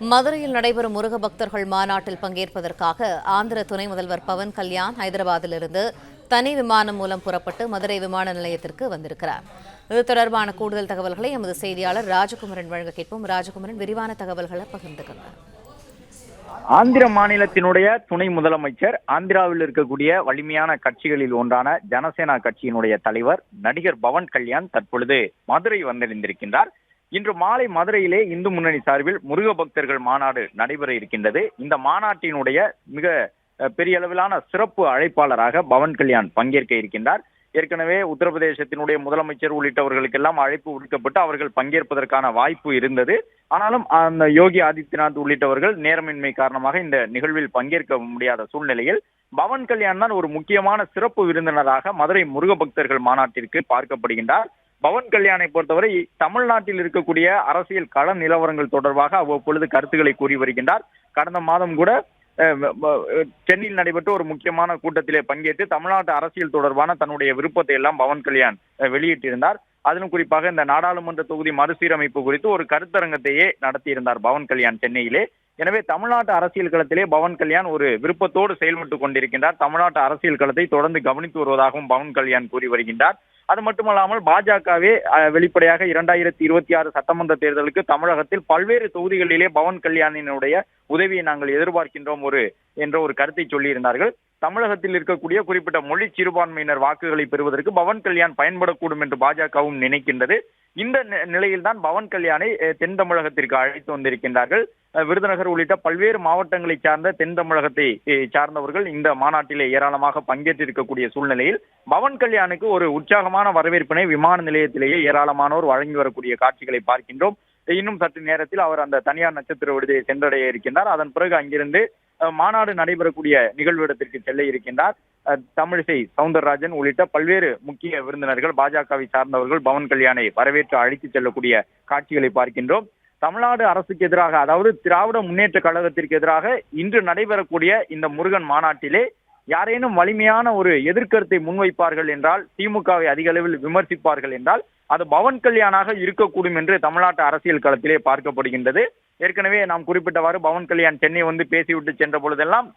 மதுரையில் நடைபெறும் முருக பக்தர்கள் மாநாட்டில் பங்கேற்பதற்காக ஆந்திர துணை முதல்வர் பவன் கல்யாண் ஹைதராபாத்திலிருந்து தனி விமானம் மூலம் புறப்பட்டு மதுரை விமான நிலையத்திற்கு வந்திருக்கிறார். இது தொடர்பான கூடுதல் தகவல்களை எமது செய்தியாளர் ராஜகுமரன் வழங்க கேட்போம். ராஜகுமரன் விரிவான தகவல்களை பகிர்ந்துக்கங்க. ஆந்திர மாநிலத்தினுடைய துணை முதலமைச்சர் ஆந்திராவில் இருக்கக்கூடிய வலிமையான கட்சிகளில் ஒன்றான ஜனசேனா கட்சியினுடைய தலைவர் நடிகர் பவன் கல்யாண் தற்பொழுது மதுரை வந்திருந்திருக்கின்றார். இன்று மாலை மதுரையிலே இந்து முன்னணி சார்பில் முருக பக்தர்கள் மாநாடு நடைபெற இருக்கின்றது. இந்த மாநாட்டினுடைய மிக பெரிய அளவிலான சிறப்பு அழைப்பாளராக பவன் கல்யாண் பங்கேற்க இருக்கின்றார். ஏற்கனவே உத்தரப்பிரதேசத்தினுடைய முதலமைச்சர் உள்ளிட்டவர்களுக்கெல்லாம் அழைப்பு விடுக்கப்பட்டு அவர்கள் பங்கேற்பதற்கான வாய்ப்பு இருந்தது. ஆனாலும் அந்த யோகி ஆதித்யநாத் உள்ளிட்டவர்கள் நேரமின்மை காரணமாக இந்த நிகழ்வில் பங்கேற்க முடியாத சூழ்நிலையில் பவன் கல்யாண் தான் ஒரு முக்கியமான சிறப்பு விருந்தினராக மதுரை முருக பக்தர்கள் மாநாட்டிற்கு பார்க்கப்படுகின்றார். பவன் கல்யாணை பொறுத்தவரை தமிழ்நாட்டில் இருக்கக்கூடிய அரசியல் கள நிலவரங்கள் தொடர்பாக அவ்வப்பொழுது கருத்துக்களை கூறி வருகின்றார். கடந்த மாதம் கூட அஹ், சென்னையில் நடைபெற்ற ஒரு முக்கியமான கூட்டத்திலே பங்கேற்று தமிழ்நாட்டு அரசியல் தொடர்பான தன்னுடைய விருப்பத்தை எல்லாம் பவன் கல்யாண் வெளியிட்டிருந்தார். அதிலும் குறிப்பாக இந்த நாடாளுமன்ற தொகுதி மறுசீரமைப்பு குறித்து ஒரு கருத்தரங்கத்தையே நடத்தியிருந்தார் பவன் கல்யாண் சென்னையிலே. எனவே தமிழ்நாட்டு அரசியல் களத்திலே பவன் கல்யாண் ஒரு விருப்பத்தோடு செயல்பட்டு கொண்டிருக்கின்றார். தமிழ்நாட்டு அரசியல் களத்தை தொடர்ந்து கவனித்து வருவதாகவும் பவன் கல்யாண் கூறி வருகின்றார். அது மட்டுமல்லாமல் பாஜகவே வெளிப்படையாக இரண்டாயிரத்தி இருபத்தி ஆறு சட்டமன்ற தேர்தலுக்கு தமிழகத்தில் பல்வேறு தொகுதிகளிலே பவன் கல்யாணினுடைய உதவியை நாங்கள் எதிர்பார்க்கின்றோம் ஒரு என்ற ஒரு கருத்தை சொல்லியிருந்தார்கள். தமிழகத்தில் இருக்கக்கூடிய குறிப்பிட்ட மொழி சிறுபான்மையினர் வாக்குகளை பெறுவதற்கு பவன் கல்யாண் பயன்படக்கூடும் என்று பாஜகவும் நினைக்கின்றது. இந்த நிலையில் நிலையில்தான் பவன் கல்யாணை தென் தமிழகத்திற்கு அழைத்து வந்திருக்கின்றார்கள். விருதுநகர் உள்ளிட்ட பல்வேறு மாவட்டங்களை சார்ந்த தென் தமிழகத்தை சார்ந்தவர்கள் இந்த மாநாட்டிலே ஏராளமாக பங்கேற்றிருக்கக்கூடிய சூழ்நிலையில் பவன் கல்யாணுக்கு ஒரு உற்சாகமான வரவேற்பினை விமான நிலையத்திலேயே ஏராளமானோர் வழங்கி வரக்கூடிய காட்சிகளை பார்க்கின்றோம். இன்னும் சற்று நேரத்தில் அவர் அந்த தனியார் நட்சத்திர விடுதியை சென்றடைய இருக்கின்றார். அதன் பிறகு அங்கிருந்து மாநாடு நடைபெறக்கூடிய நிகழ்விடத்திற்கு செல்ல இருக்கின்றார். தமிழிசை சவுந்தரராஜன் உள்ளிட்ட பல்வேறு முக்கிய விருந்தினர்கள் பாஜகவை சார்ந்தவர்கள் பவன் கல்யாணை வரவேற்று அழைத்து செல்லக்கூடிய காட்சிகளை பார்க்கின்றோம். தமிழ்நாடு அரசுக்கு எதிராக அதாவது திராவிட முன்னேற்ற கழகத்திற்கு எதிராக இன்று நடைபெறக்கூடிய இந்த முருகன் மாநாட்டிலே யாரேனும் வலிமையான ஒரு எதிர்கருத்தை முன்வைப்பார்கள் என்றால் திமுகவை அதிக அளவில் விமர்சிப்பார்கள் என்றால் அது பவன் கல்யாணாக இருக்கக்கூடும் என்று தமிழ்நாட்டு அரசியல் களத்திலே பார்க்கப்படுகின்றது. ஏற்கனவே நாம் குறிப்பிட்டவாறு பவன் கல்யாண் சென்னை வந்து பேசிவிட்டு சென்ற பொழுதெல்லாம்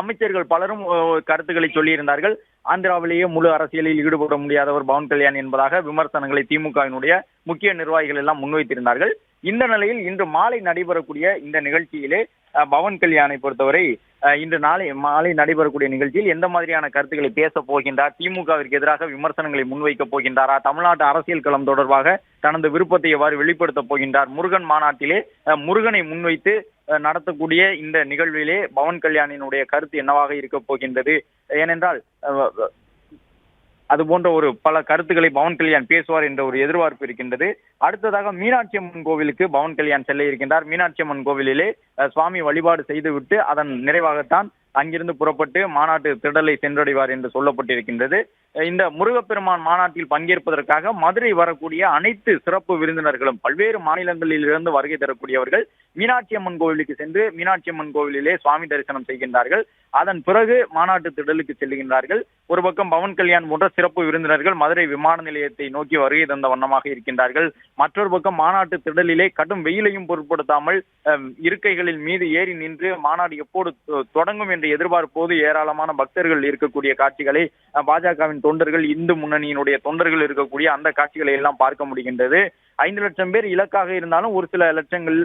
அமைச்சர்கள் பலரும் கருத்துக்களை சொல்லியிருந்தார்கள். ஆந்திராவிலேயே முழு அரசியலில் ஈடுபட முடியாதவர் பவன் கல்யாண் என்பதாக விமர்சனங்களை திமுகவினுடைய முக்கிய நிர்வாகிகள் எல்லாம் முன்வைத்திருந்தார்கள். இந்த நிலையில் இன்று மாலை நடைபெறக்கூடிய இந்த நிகழ்ச்சியிலே பவன் கல்யாணை பொறுத்தவரை இன்று நாளை மாலை நடைபெறக்கூடிய நிகழ்ச்சியில் எந்த மாதிரியான கருத்துக்களை பேச போகின்றார் திமுகவிற்கு எதிராக விமர்சனங்களை முன்வைக்க போகின்றாரா தமிழ்நாட்டு அரசியல் களம் தொடர்பாக தனது விருப்பத்தை எவ்வாறு வெளிப்படுத்த போகின்றார் முருகன் மாநாட்டிலே முருகனை முன்வைத்து அஹ், நடத்தக்கூடிய இந்த நிகழ்விலே பவன் கல்யாணினுடைய கருத்து என்னவாக இருக்க போகின்றது ஏனென்றால் அது போன்ற ஒரு பல கருத்துக்களை பவன் கல்யாண் பேசுவார் என்ற ஒரு எதிர்பார்ப்பு இருக்கின்றது. அடுத்ததாக மீனாட்சி அம்மன் கோவிலுக்கு பவன் கல்யாண் செல்ல இருக்கின்றார். மீனாட்சி அம்மன் கோவிலிலே சுவாமி வழிபாடு செய்துவிட்டு அதன் நிறைவாகத்தான் அங்கிருந்து புறப்பட்டு மாநாட்டு திடலை சென்றடைவார் என்று சொல்லப்பட்டிருக்கின்றது. இந்த முருகப்பெருமான் மாநாட்டில் பங்கேற்பதற்காக மதுரை வரக்கூடிய அனைத்து சிறப்பு விருந்தினர்களும் பல்வேறு மாநிலங்களில் இருந்து வருகை தரக்கூடியவர்கள் மீனாட்சி அம்மன் கோவிலுக்கு சென்று மீனாட்சி அம்மன் கோவிலிலே சுவாமி தரிசனம் செய்கின்றார்கள். அதன் பிறகு மாநாட்டு திடலுக்கு செல்கின்றார்கள். ஒரு பக்கம் பவன் கல்யாண் போன்ற சிறப்பு விருந்தினர்கள் மதுரை விமான நிலையத்தை நோக்கி வருகை தந்த வண்ணமாக இருக்கின்றார்கள். மற்றொரு பக்கம் மாநாட்டு திடலிலே கடும் வெயிலையும் பொருட்படுத்தாமல் இருக்கைகளில் மீது ஏறி நின்று மாநாடு எப்போது தொ- தொடங்கும் என்று எதிர்பார்ப்போது ஏராளமான பக்தர்கள் இருக்கக்கூடிய காட்சிகளை பாஜகவின் தொண்டர்கள் இந்து முன்னணியினுடைய தொண்டர்கள் இருக்கக்கூடிய அந்த காட்சிகளை எல்லாம் பார்க்க முடிகின்றது. ஐந்து லட்சம் பேர் இலக்காக இருந்தாலும் ஒரு சில லட்சங்கள்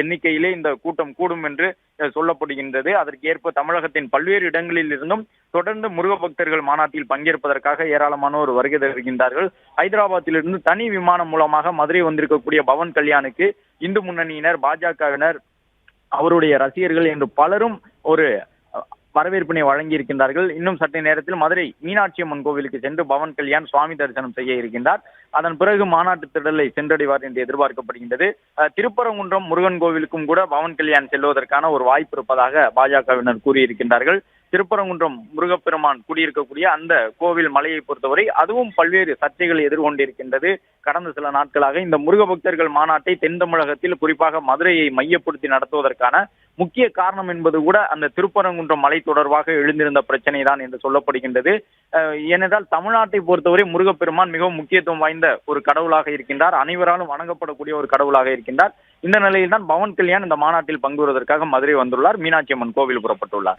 எண்ணிக்கையிலே இந்த கூட்டம் கூடும் என்று சொல்லப்படுகின்றது. அதற்கு ஏற்ப தமிழகத்தின் பல்வேறு இடங்களில் இருந்தும் தொடர்ந்து முருக பக்தர்கள் மாநாட்டில் பங்கேற்பதற்காக ஏராளமானோர் வருகை தருகின்றார்கள். ஹைதராபாத்திலிருந்து தனி விமானம் மூலமாக மதுரை வந்திருக்கக்கூடிய பவன் கல்யாணுக்கு இந்து முன்னணியினர் பாஜகவினர் அவருடைய ரசிகர்கள் என்று பலரும் ஒரு வரவேற்பினை வழங்கி இருக்கின்றார்கள் இன்னும் சற்று நேரத்தில் மதுரை மீனாட்சி அம்மன் கோவிலுக்கு சென்று பவன் கல்யாண் சுவாமி தரிசனம் செய்ய இருக்கின்றார். அதன் பிறகு மாநாட்டு திடலை சென்றடைவார் என்று எதிர்பார்க்கப்படுகின்றது. திருப்பரங்குன்றம் முருகன் கோவிலுக்கும் கூட பவன் கல்யாண் செல்வதற்கான ஒரு வாய்ப்பு இருப்பதாக பாஜகவினர் கூறியிருக்கின்றார்கள். திருப்பரங்குன்றம் முருகப்பெருமான் குடியிருக்கக்கூடிய அந்த கோவில் மலையை பொறுத்தவரை அதுவும் பல்வேறு சர்ச்சைகளை எதிர்கொண்டிருக்கின்றது. கடந்த சில நாட்களாக இந்த முருக பக்தர்கள் மாநாட்டை தென் தமிழகத்தில் குறிப்பாக மதுரையை மையப்படுத்தி நடத்துவதற்கான முக்கிய காரணம் என்பது கூட அந்த திருப்பரங்குன்றம் மலை தொடர்பாக எழுந்திருந்த பிரச்சனை தான் என்று சொல்லப்படுகின்றது. அஹ் ஏனென்றால் தமிழ்நாட்டை பொறுத்தவரை முருகப்பெருமான் மிகவும் முக்கியத்துவம் வாய்ந்த ஒரு கடவுளாக இருக்கின்றார். அனைவராலும் வணங்கப்படக்கூடிய ஒரு கடவுளாக இருக்கின்றார். இந்த நிலையில் தான் பவன் கல்யாண் இந்த மாநாட்டில் பங்கு மதுரை வந்துள்ளார். மீனாட்சி அம்மன் கோவில் புறப்பட்டுள்ளார்.